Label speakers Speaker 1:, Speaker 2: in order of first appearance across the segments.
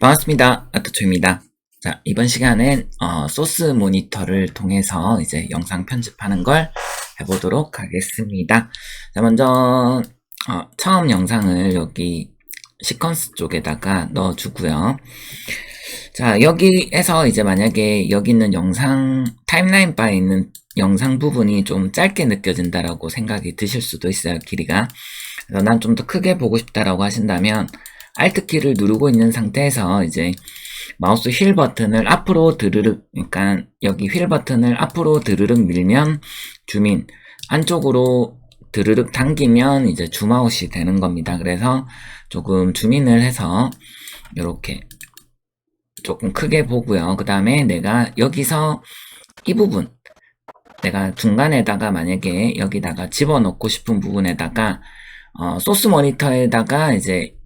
Speaker 1: 반갑습니다. 아토초입니다. 자, 이번 시간엔 어, 소스 모니터를 통해서 이제 영상 편집하는 걸 해보도록 하겠습니다. 자, 먼저 어, 처음 영상을 여기 시퀀스 쪽에다가 넣어주고요. 자, 여기에서 이제 만약에 여기 있는 영상 타임라인 바에 있는 영상 부분이 좀 짧게 느껴진다라고 생각이 드실 수도 있어요, 길이가. 그래서 난좀 더 크게 보고 싶다라고 하신다면 Alt키를 누르고 있는 상태에서 이제 마우스 휠 버튼을 앞으로 드르륵, 그러니까 여기 휠 버튼을 앞으로 드르륵 밀면 줌인, 안쪽으로 드르륵 당기면 이제 줌아웃이 되는 겁니다. 그래서 조금 줌인을 해서 이렇게 조금 크게 보고요. 그 다음에 내가 여기서 이 부분, 내가 중간에다가 만약에 여기다가 집어넣고 싶은 부분에다가 어, 소스 모니터에다가 이제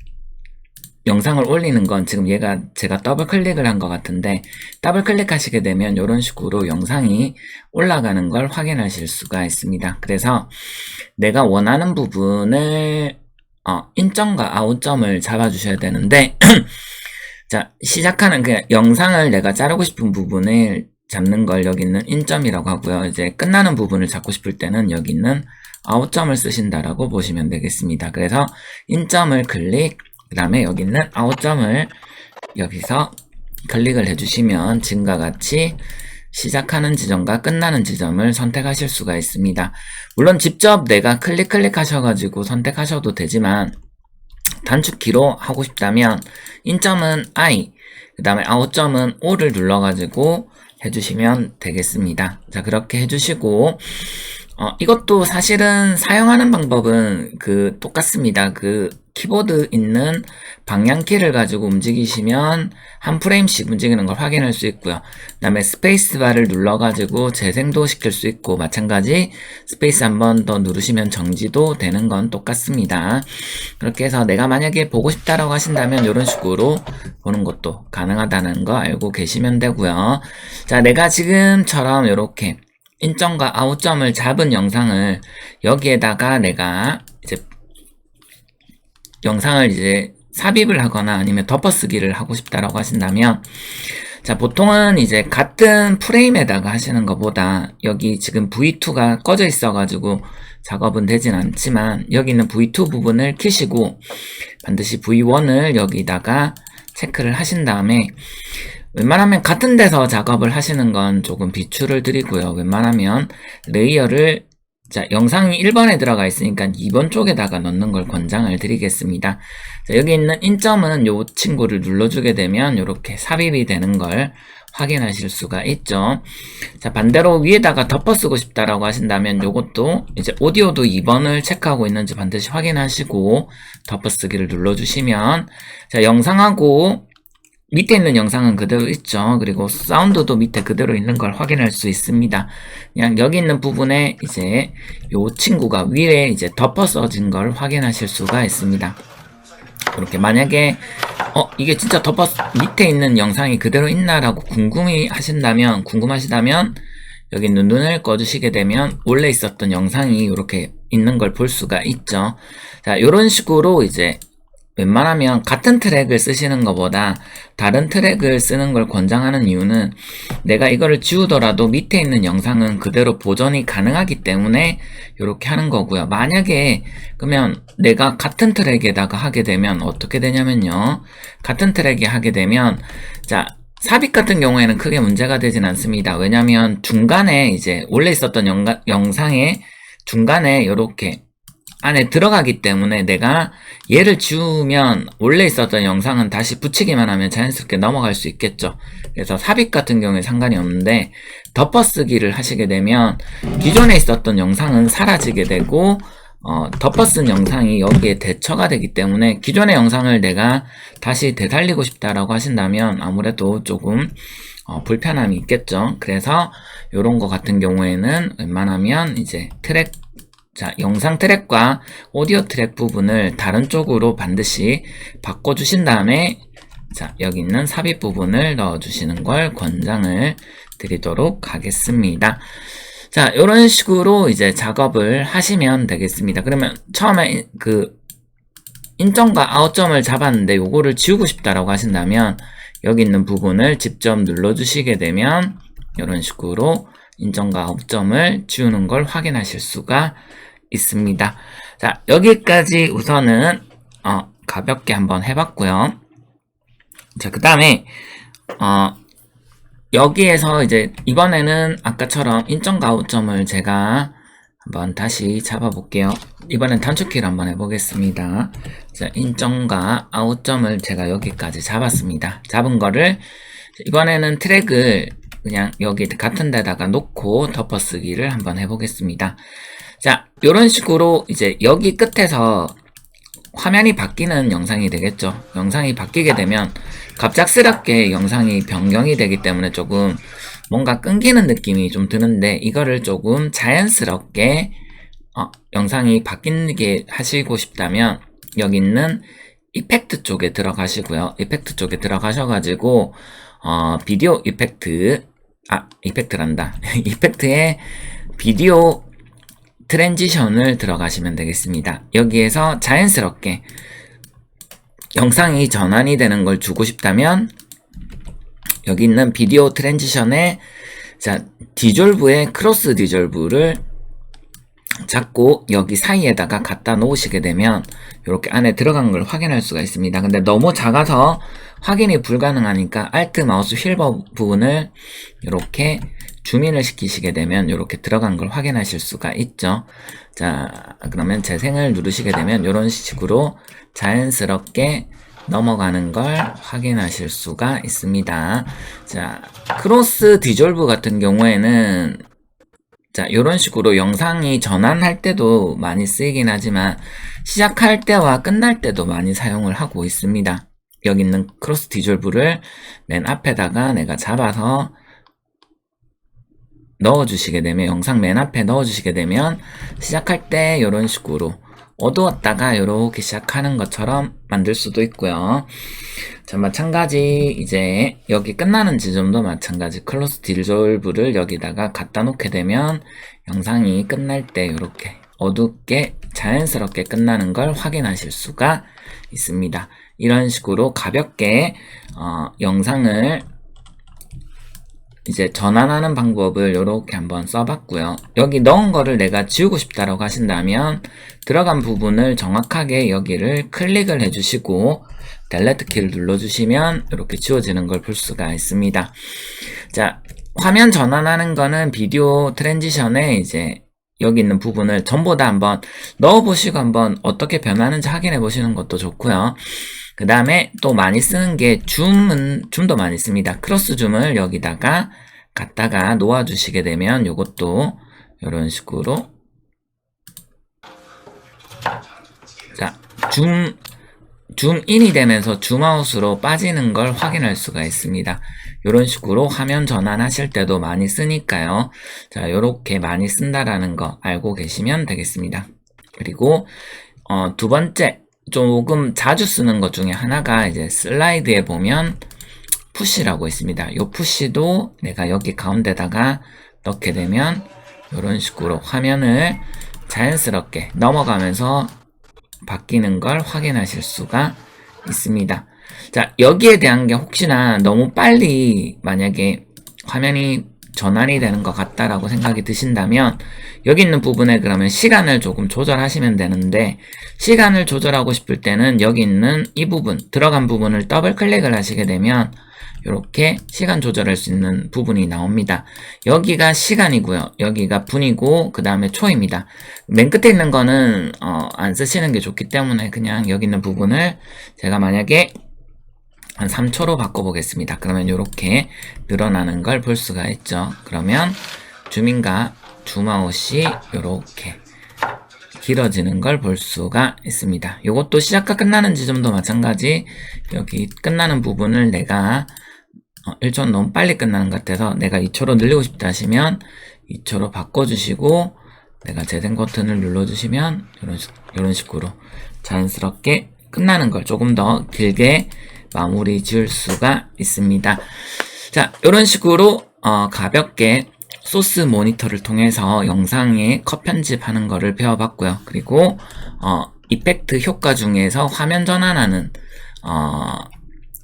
Speaker 1: 영상을 올리는 건 지금 얘가 제가 더블 클릭을 한 것 같은데 더블 클릭하시게 되면 이런 식으로 영상이 올라가는 걸 확인하실 수가 있습니다. 그래서 내가 원하는 부분을 어, 인점과 아웃점을 잡아주셔야 되는데 자 시작하는 그 영상을 내가 자르고 싶은 부분을 잡는 걸 여기 있는 인점이라고 하고요. 이제 끝나는 부분을 잡고 싶을 때는 여기 있는 아웃점을 쓰신다라고 보시면 되겠습니다. 그래서 인점을 클릭 그 다음에 여기 있는 아웃점을 여기서 클릭을 해주시면 지금과 같이 시작하는 지점과 끝나는 지점을 선택하실 수가 있습니다. 물론 직접 내가 클릭 클릭 하셔가지고 선택하셔도 되지만 단축키로 하고 싶다면 인점은 I 그 다음에 아웃점은 O를 눌러가지고 해주시면 되겠습니다. 자 그렇게 해주시고 어, 이것도 사실은 사용하는 방법은 그 똑같습니다. 그 키보드 있는 방향키를 가지고 움직이시면 한 프레임씩 움직이는 걸 확인할 수 있고요. 그 다음에 스페이스바를 눌러가지고 재생도 시킬 수 있고 마찬가지 스페이스 한 번 더 누르시면 정지도 되는 건 똑같습니다. 그렇게 해서 내가 만약에 보고 싶다라고 하신다면 이런 식으로 보는 것도 가능하다는 거 알고 계시면 되고요. 자, 내가 지금처럼 이렇게 인점과 아웃점을 잡은 영상을 여기에다가 내가 이제 영상을 이제 삽입을 하거나 아니면 덮어쓰기를 하고 싶다라고 하신다면 자 보통은 이제 같은 프레임에다가 하시는 것보다 여기 지금 V2가 꺼져 있어 가지고 작업은 되진 않지만 여기 있는 V2 부분을 키시고 반드시 V1을 여기다가 체크를 하신 다음에 웬만하면 같은 데서 작업을 하시는 건 조금 비추를 드리고요. 웬만하면 레이어를 자, 영상이 1번에 들어가 있으니까 2번 쪽에다가 넣는 걸 권장을 드리겠습니다. 자, 여기 있는 인점은 요 친구를 눌러주게 되면 이렇게 삽입이 되는 걸 확인하실 수가 있죠. 자, 반대로 위에다가 덮어 쓰고 싶다라고 하신다면 요것도 이제 오디오도 2번을 체크하고 있는지 반드시 확인하시고 덮어 쓰기를 눌러주시면 자, 영상하고 밑에 있는 영상은 그대로 있죠. 그리고 사운드도 밑에 그대로 있는 걸 확인할 수 있습니다. 그냥 여기 있는 부분에 이제 요 친구가 위에 이제 덮어 써진 걸 확인하실 수가 있습니다. 이렇게 만약에 어 이게 진짜 덮어 밑에 있는 영상이 그대로 있나라고 궁금해 하신다면 궁금하시다면 여기 있는 눈을 꺼주시게 되면 원래 있었던 영상이 이렇게 있는 걸 볼 수가 있죠. 자 이런 식으로 이제 웬만하면 같은 트랙을 쓰시는 것보다 다른 트랙을 쓰는 걸 권장하는 이유는 내가 이거를 지우더라도 밑에 있는 영상은 그대로 보존이 가능하기 때문에 이렇게 하는 거고요. 만약에 그러면 내가 같은 트랙에다가 하게 되면 어떻게 되냐면요. 같은 트랙에 하게 되면 자 삽입 같은 경우에는 크게 문제가 되진 않습니다. 왜냐면 중간에 이제 원래 있었던 영가, 영상에 중간에 이렇게 안에 들어가기 때문에 내가 얘를 지우면 원래 있었던 영상은 다시 붙이기만 하면 자연스럽게 넘어갈 수 있겠죠. 그래서 삽입 같은 경우에 상관이 없는데 덮어쓰기를 하시게 되면 기존에 있었던 영상은 사라지게 되고 어, 덮어쓴 영상이 여기에 대처가 되기 때문에 기존의 영상을 내가 다시 되살리고 싶다라고 하신다면 아무래도 조금 어, 불편함이 있겠죠. 그래서 이런 거 같은 경우에는 웬만하면 이제 트랙 자, 영상 트랙과 오디오 트랙 부분을 다른 쪽으로 반드시 바꿔주신 다음에 자, 여기 있는 삽입 부분을 넣어주시는 걸 권장을 드리도록 하겠습니다. 자, 이런 식으로 이제 작업을 하시면 되겠습니다. 그러면 처음에 그 인점과 아웃점을 잡았는데 요거를 지우고 싶다라고 하신다면 여기 있는 부분을 직접 눌러주시게 되면 이런 식으로 인점과 아웃점을 지우는 걸 확인하실 수가 있습니다. 자 여기까지 우선은 어, 가볍게 한번 해봤고요. 자 그 다음에 어, 여기에서 이제 이번에는 아까처럼 인점과 아웃점을 제가 한번 다시 잡아볼게요. 이번엔 단축키를 한번 해보겠습니다. 자, 인점과 아웃점을 제가 여기까지 잡았습니다. 잡은 거를 이번에는 트랙을 그냥 여기 같은 데다가 놓고 덮어쓰기를 한번 해보겠습니다. 자, 이런 식으로 이제 여기 끝에서 화면이 바뀌는 영상이 되겠죠. 영상이 바뀌게 되면 갑작스럽게 영상이 변경이 되기 때문에 조금 뭔가 끊기는 느낌이 좀 드는데 이거를 조금 자연스럽게 어, 영상이 바뀌게 하시고 싶다면 여기 있는 이펙트 쪽에 들어가시고요. 이펙트 쪽에 들어가셔가지고 어, 비디오 이펙트 아 이펙트란다. 이펙트에 비디오 트랜지션을 들어가시면 되겠습니다. 여기에서 자연스럽게 영상이 전환이 되는 걸 주고 싶다면 여기 있는 비디오 트랜지션에 자 디졸브의 크로스 디졸브를 잡고 여기 사이에다가 갖다 놓으시게 되면 이렇게 안에 들어간 걸 확인할 수가 있습니다. 근데 너무 작아서 확인이 불가능하니까 Alt 마우스 휠 부분을 이렇게 주민을 시키시게 되면 이렇게 들어간 걸 확인하실 수가 있죠. 자, 그러면 재생을 누르시게 되면 이런 식으로 자연스럽게 넘어가는 걸 확인하실 수가 있습니다. 자, 크로스 디졸브 같은 경우에는 자, 이런 식으로 영상이 전환할 때도 많이 쓰이긴 하지만 시작할 때와 끝날 때도 많이 사용을 하고 있습니다. 여기 있는 크로스 디졸브를 맨 앞에다가 내가 잡아서 넣어주시게 되면 영상 맨 앞에 넣어주시게 되면 시작할 때 이런 식으로 어두웠다가 이렇게 시작하는 것처럼 만들 수도 있고요. 자, 마찬가지 이제 여기 끝나는 지점도 마찬가지 클로스 디졸브를 여기다가 갖다 놓게 되면 영상이 끝날 때 이렇게 어둡게 자연스럽게 끝나는 걸 확인하실 수가 있습니다. 이런 식으로 가볍게 어, 영상을 이제 전환하는 방법을 이렇게 한번 써봤고요. 여기 넣은 거를 내가 지우고 싶다라고 하신다면 들어간 부분을 정확하게 여기를 클릭을 해주시고 델레트 키를 눌러주시면 이렇게 지워지는 걸 볼 수가 있습니다. 자, 화면 전환하는 거는 비디오 트랜지션에 이제 여기 있는 부분을 전부 다 한번 넣어보시고 한번 어떻게 변하는지 확인해 보시는 것도 좋고요. 그 다음에 또 많이 쓰는 게 줌은 줌도 많이 씁니다. 크로스 줌을 여기다가 갖다가 놓아 주시게 되면 이것도 이런 식으로 자 줌, 줌인이 되면서 줌아웃으로 빠지는 걸 확인할 수가 있습니다. 이런 식으로 화면 전환하실 때도 많이 쓰니까요. 자, 이렇게 많이 쓴다라는 거 알고 계시면 되겠습니다. 그리고 어, 두 번째 조금 자주 쓰는 것 중에 하나가 이제 슬라이드에 보면 푸시라고 있습니다. 이 푸시도 내가 여기 가운데다가 넣게 되면 이런 식으로 화면을 자연스럽게 넘어가면서 바뀌는 걸 확인하실 수가 있습니다. 자, 여기에 대한 게 혹시나 너무 빨리 만약에 화면이 전환이 되는 것 같다라고 생각이 드신다면 여기 있는 부분에 그러면 시간을 조금 조절하시면 되는데 시간을 조절하고 싶을 때는 여기 있는 이 부분 들어간 부분을 더블 클릭을 하시게 되면 이렇게 시간 조절할 수 있는 부분이 나옵니다. 여기가 시간이고요. 여기가 분이고 그 다음에 초입니다. 맨 끝에 있는 거는 어, 안 쓰시는 게 좋기 때문에 그냥 여기 있는 부분을 제가 만약에 한 3초로 바꿔보겠습니다. 그러면 이렇게 늘어나는 걸 볼 수가 있죠. 그러면 줌인과 줌아웃이 이렇게 길어지는 걸 볼 수가 있습니다. 이것도 시작과 끝나는 지점도 마찬가지 여기 끝나는 부분을 내가 어, 1초 너무 빨리 끝나는 것 같아서 내가 2초로 늘리고 싶다 하시면 2초로 바꿔주시고 내가 재생 버튼을 눌러주시면 이런, 이런 식으로 자연스럽게 끝나는 걸 조금 더 길게 마무리 지을 수가 있습니다. 자, 이런 식으로 어, 가볍게 소스 모니터를 통해서 영상에 컷 편집하는 거를 배워봤고요. 그리고 어, 이펙트 효과 중에서 화면 전환하는 어,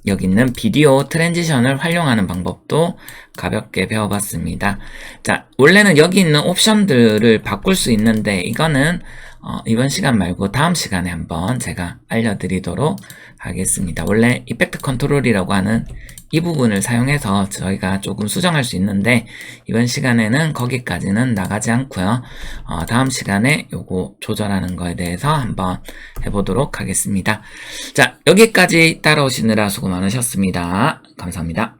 Speaker 1: 여기 있는 비디오 트랜지션을 활용하는 방법도 가볍게 배워봤습니다. 자, 원래는 여기 있는 옵션들을 바꿀 수 있는데 이거는 어, 이번 시간 말고 다음 시간에 한번 제가 알려드리도록 하겠습니다. 원래 이펙트 컨트롤이라고 하는 이 부분을 사용해서 저희가 조금 수정할 수 있는데 이번 시간에는 거기까지는 나가지 않고요. 어, 다음 시간에 요거 조절하는 거에 대해서 한번 해보도록 하겠습니다. 자, 여기까지 따라오시느라 수고 많으셨습니다. 감사합니다.